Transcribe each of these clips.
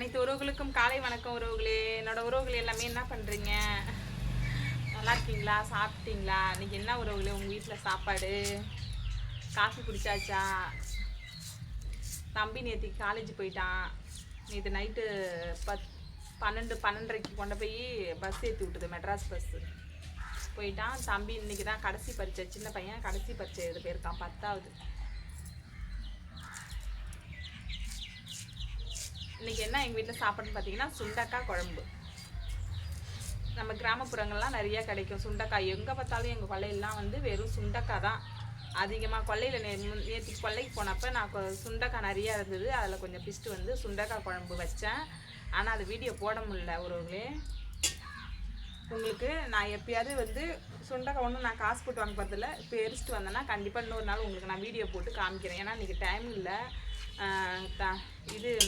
அனைத்து உறவுகளுக்கும் காலை வணக்கம் உறவுகளே. என்னோட உறவுகள் எல்லாமே என்ன பண்ணுறீங்க நல்லா இருக்கீங்களா? சாப்பிட்டீங்களா? இன்னைக்கு என்ன உறவுகளே உங்கள் வீட்டில் சாப்பாடு? காஃபி குடிச்சாச்சா? தம்பி நேற்று காலேஜ் போயிட்டான். நேற்று நைட்டு பத் பன்னெண்டு பன்னெண்டரைக்கு கொண்டு போய் பஸ் ஏற்றி விட்டுது மெட்ராஸ் பஸ்ஸு போயிட்டான். தம்பி இன்னைக்கு தான் கடைசி பரீட்சை. சின்ன பையன் கடைசி பரீட்சை எழுத போயிருக்கான் பத்தாவது. இன்னைக்கு என்ன எங்கள் வீட்டில் சாப்பாடுன்னு பார்த்தீங்கன்னா சுண்டக்காய் குழம்பு. நம்ம கிராமப்புறங்கள்லாம் நிறைய கிடைக்கும். சுண்டக்காய் எங்கே பார்த்தாலும் எங்கள் கொல்லையெல்லாம் வந்து வெறும் சுண்டக்காய் தான். அதிகமாக கொல்லையில் நே நேற்று கொல்லைக்கு போனப்போ நான் கொ- சுண்டக்காய் நிறையா இருந்தது. அதில் கொஞ்சம் பிஸ்ட்டு வந்து சுண்டக்காய் குழம்பு வச்சேன். ஆனால் அது வீடியோ போட முடியல ஒருவர்களே உங்களுக்கு நான் எப்பயாவது வந்து சுண்டக்காய் ஒன்றும் நான் காசு போட்டு வாங்க போகிறதில்ல இப்போ எரிச்சிட்டு வந்தேன்னா கண்டிப்பாக இன்னொரு நாள் உங்களுக்கு நான் வீடியோ போட்டு காமிக்கிறேன். ஏன்னா இன்றைக்கி டைம் இல்லை. த- இது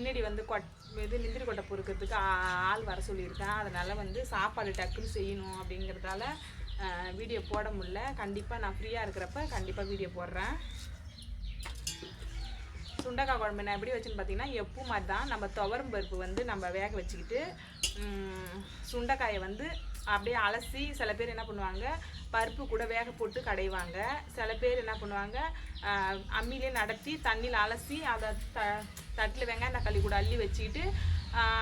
பின்னாடி வந்து கொட் இது முந்திரி கொட்டை பொறுக்கிறதுக்கு ஆ- ஆள் வர சொல்லியிருக்கேன் அதனால் வந்து சாப்பாடு டக்குன்னு செய்யணும் அப்படிங்கிறதால வீடியோ போட முடில கண்டிப்பாக நான் ஃப்ரீயாக இருக்கிறப்ப கண்டிப்பாக வீடியோ போடுறேன். சுண்டக்காய் குழம்பு நான் எப்படி வச்சுன்னு பார்த்தீங்கன்னா எப்போ மாதிரி தான் நம்ம துவரம் பருப்பு வந்து நம்ம வேக வச்சுக்கிட்டு சுண்டக்காயை சுண்டைக்காயை வந்து அப்படியே அலசி சில பேர் என்ன பண்ணுவாங்க பருப்பு கூட வேக போட்டு கடைவாங்க. சில பேர் என்ன பண்ணுவாங்க அம்மிலே நடத்தி தண்ணியில் அலசி அதை த தட்டில் வெங்காயம் தக்காளி கூட அள்ளி வச்சுக்கிட்டு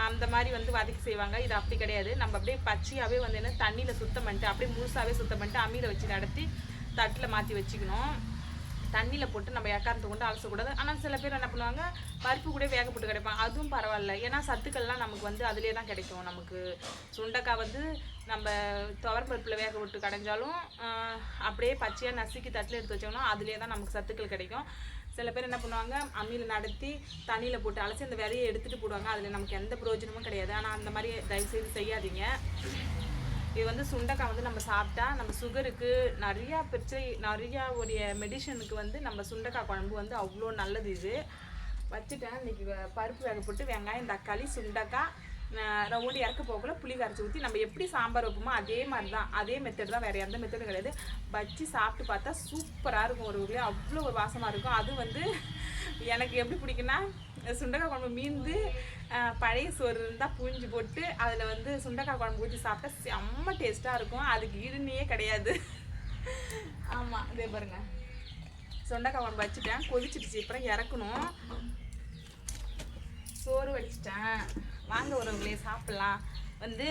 அந்த மாதிரி வந்து வதக்கி செய்வாங்க. இது அப்படி கிடையாது. நம்ம அப்படியே பச்சையாகவே வந்து என்ன தண்ணியில் சுத்தம் பண்ணிட்டு அப்படியே முழுசாகவே சுத்தம் பண்ணிட்டு அம்மியில் வச்சு நடத்தி தட்டில் மாற்றி வச்சுக்கணும். தண்ணியில் போட்டு நம்ம எக்காரத்தை கொண்டு அலசக்கூடாது. ஆனால் சில பேர் என்ன பண்ணுவாங்க பருப்பு கூட வேக போட்டு கிடைப்பாங்க. அதுவும் பரவாயில்ல. ஏன்னா சத்துக்கள்லாம் நமக்கு வந்து அதிலே தான் கிடைக்கும். நமக்கு சுண்டக்காய் வந்து நம்ம துவரப்பருப்பில் வேக விட்டு கடைஞ்சாலும் அப்படியே பச்சையாக நசுக்கி தட்டில் எடுத்து வச்சோம்னா அதுலேயே தான் நமக்கு சத்துக்கள் கிடைக்கும். சில பேர் என்ன பண்ணுவாங்க அம்மியில் நடத்தி தண்ணியில் போட்டு அலசி அந்த விதையை எடுத்துகிட்டு போடுவாங்க. அதில் நமக்கு எந்த பிரயோஜனமும் கிடையாது. ஆனால் அந்த மாதிரி தயவுசெய்து செய்யாதீங்க. இது வந்து சுண்டைக்காய் வந்து நம்ம சாப்பிட்டா நம்ம சுகருக்கு நிறையா பிரச்சனை நிறையா உடைய மெடிசனுக்கு வந்து நம்ம சுண்டைக்காய் குழம்பு வந்து அவ்வளோ நல்லது இது. வச்சுட்டேன். இன்றைக்கி வ- பருப்பு வேக போட்டு வெங்காயம் தக்காளி சுண்டைக்காய் ரவுண்டு இறக்க போகல புளி கரைச்சி ஊற்றி நம்ம எப்படி சாம்பார் வைப்போமோ அதே மாதிரி தான் அதே மெத்தட் தான் வேறு எந்த மெத்தடும் கிடையாது. வச்சு சாப்பிட்டு பார்த்தா சூப்பராக இருக்கும் ஒரு ஊர்லேயே. அவ்வளோ ஒரு வாசமாக இருக்கும். அது வந்து எனக்கு எப்படி பிடிக்குன்னா சுண்டைக்காய் குழம்பு மீந்து பழைய சோறு இருந்தால் புழிஞ்சு போட்டு அதில் வந்து சுண்டைக்காய் குழம்பு ஊற்றி சாப்பிட்டா செம்ம டேஸ்ட்டாக இருக்கும். அதுக்கு ஈடுனையே கிடையாது. ஆமாம் இதே பாருங்க. சுண்டைக்காய் குழம்பு வச்சுட்டேன். கொதிச்சிடுச்சு. அப்புறம் இறக்கணும். சோறு வடிச்சிட்டேன். வாங்க உறவுகளே சாப்பிட்லாம். வந்து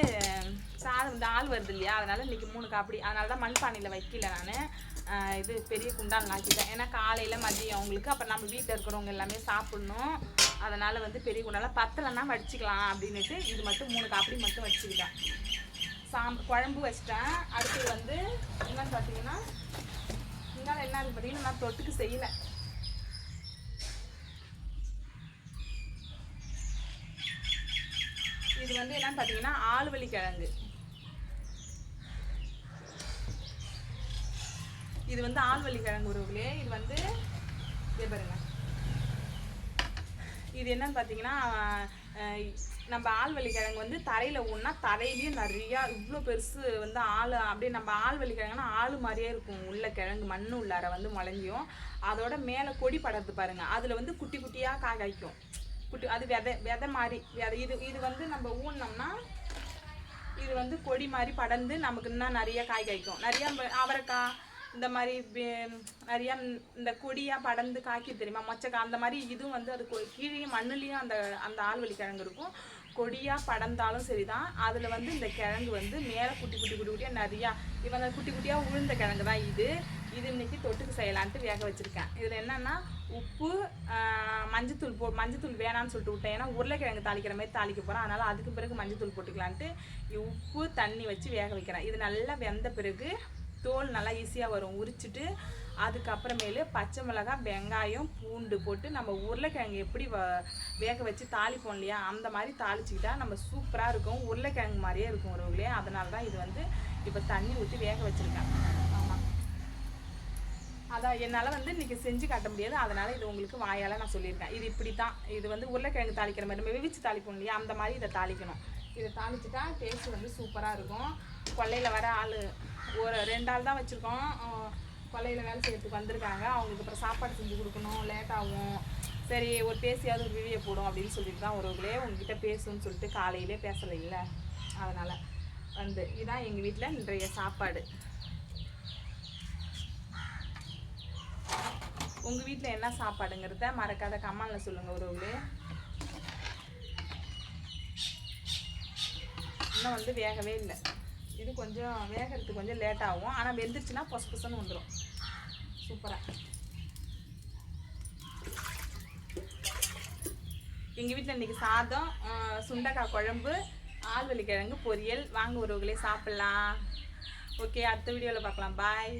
சாதம் வந்து ஆள் வருது இல்லையா? அதனால இன்னைக்கு மூணு காப்படி. அதனால தான் மண்பானையில் வைக்கல நான். இது பெரிய குண்டான் ஆக்கிட்டேன் ஏன்னா காலையில் மதியம் அவங்களுக்கு அப்புறம் நம்ம வீட்டில் இருக்கிறவங்க எல்லாமே சாப்பிட்ணும். அதனால் வந்து பெரிய குண்டால பத்தலைன்னா வடிச்சிக்கலாம் அப்படின்னுட்டு இது மட்டும் மூணு காப்படி மட்டும் வச்சுக்கிட்டேன். சாம் குழம்பு வச்சிட்டேன். அடுத்தது வந்து என்னன்னு பார்த்தீங்கன்னா இந்தால என்ன இருக்கு பார்த்தீங்கன்னா நான் தொட்டுக்கு செய்யலை இது வந்து என்னன்னு பார்த்தீங்கன்னா ஆளுவலி கிழங்கு. இது வந்து ஆள்வழி கிழங்கு உறவுகளே இது வந்து இதே பாருங்க. இது என்னன்னு பார்த்தீங்கன்னா நம்ம ஆள்வழி கிழங்கு வந்து தரையில் ஊன்னா தரையிலேயே நிறையா இவ்வளோ பெருசு வந்து ஆள் அப்படியே நம்ம ஆள்வழி கிழங்குனா ஆள் மாதிரியே இருக்கும். உள்ள கிழங்கு மண் உள்ளார வந்து முளைஞ்சியும் அதோட மேலே கொடி படர்ந்து பாருங்கள் அதில் வந்து குட்டி குட்டியாக காய் காய்க்கும். குட்டி அது விதை விதை மாதிரி விதை. இது இது வந்து நம்ம ஊன்னோம்னா இது வந்து கொடி மாதிரி படர்ந்து நமக்கு இன்னும் நிறைய காய் காய்க்கும். நிறையா அவரைக்காய் இந்த மாதிரி நிறையா இந்த கொடியாக படர்ந்து காய்க்கு தெரியுமா? மொச்சக்காய் அந்த மாதிரி இதுவும் வந்து அது கொ- கீழே மண்ணுலேயும் அந்த அந்த ஆள்வழி கிழங்கு இருக்கும். கொடியாக படர்ந்தாலும் சரி தான் அதில் வந்து இந்த கிழங்கு வந்து மேலே குட்டி குட்டி குட்டி குட்டியாக நிறையா இவங்க குட்டி குட்டியாக உளுந்த கிழங்கு தான் இது. இது இன்னைக்கு தொட்டுக்கு செய்யலான்ட்டு வேக வச்சுருக்கேன். இதில் என்னென்னா உப்பு மஞ்சத்தூள் போ மஞ்சத்தூள் வேணான்னு சொல்லிட்டு விட்டேன். ஏன்னா உருளைக்கிழங்கு தாளிக்கிற மாதிரி தாளிக்க போகிறேன் அதனால் அதுக்கு பிறகு மஞ்சத்தூள் போட்டுக்கலான்ட்டு உப்பு தண்ணி வச்சு வேக வைக்கிறேன். இது நல்லா வெந்த பிறகு தோல் நல்லா ஈஸியாக வரும். உரிச்சிட்டு அதுக்கப்புறமேலு பச்சை மிளகாய் வெங்காயம் பூண்டு போட்டு நம்ம உருளைக்கிழங்கு எப்படி வ வேக வச்சு தாளிப்போம் இல்லையா? அந்த மாதிரி தாளிச்சிக்கிட்டா நம்ம சூப்பராக இருக்கும். உருளைக்கிழங்கு மாதிரியே இருக்கும் உறவுகளே. அதனால தான் இது வந்து இப்போ தண்ணி ஊற்றி வேக வச்சுருக்கேன். அதான் என்னால் வந்து இன்றைக்கி செஞ்சு காட்ட முடியாது. அதனால் இது உங்களுக்கு வாயால் நான் சொல்லியிருக்கேன். இது இப்படி தான் இது வந்து உருளைக்கிழங்கு தாளிக்கிற மாதிரி நம்ம விவிச்சு தாளிப்போம் இல்லையா? அந்த மாதிரி இதை தாளிக்கணும். இதை தாளிச்சுட்டா டேஸ்ட் வந்து சூப்பராக இருக்கும். கொல்லையில் வர ஆள் ஒரு ரெண்டு ஆள் தான் வச்சுருக்கோம். கொல்லையில் வேலை செய்யறதுக்கு வந்திருக்காங்க. அவங்களுக்கு அப்புறம் சாப்பாடு செஞ்சு கொடுக்கணும். லேட் ஆகும். சரி ஒரு பேசியாவது ஒரு விவியை போடும் அப்படின்னு சொல்லிட்டு தான் ஒருவர்களே உங்ககிட்ட பேசுன்னு சொல்லிட்டு காலையிலே பேசலை இல்லை. அதனால் வந்து இதுதான் எங்கள் வீட்டில் இன்றைய சாப்பாடு. உங்கள் வீட்டில் என்ன சாப்பாடுங்கிறத மறக்காத கமெண்டில் சொல்லுங்கள் ஒருவர்களே இன்னும் வந்து வேகவே இல்லை. இது கொஞ்சம் வேகிறதுக்கு கொஞ்சம் லேட் ஆகும். ஆனால் வெந்துருச்சுன்னா பொசு பொசுன்னு வந்துடும் சூப்பராக எங்கள் வீட்டில் இன்றைக்கி சாதம் சுண்டக்காய் குழம்பு ஆழ்வள்ளி கிழங்கு பொரியல். வாங்க உறவுகளே சாப்பிட்லாம். ஓகே அடுத்த வீடியோவில் பார்க்கலாம். பாய்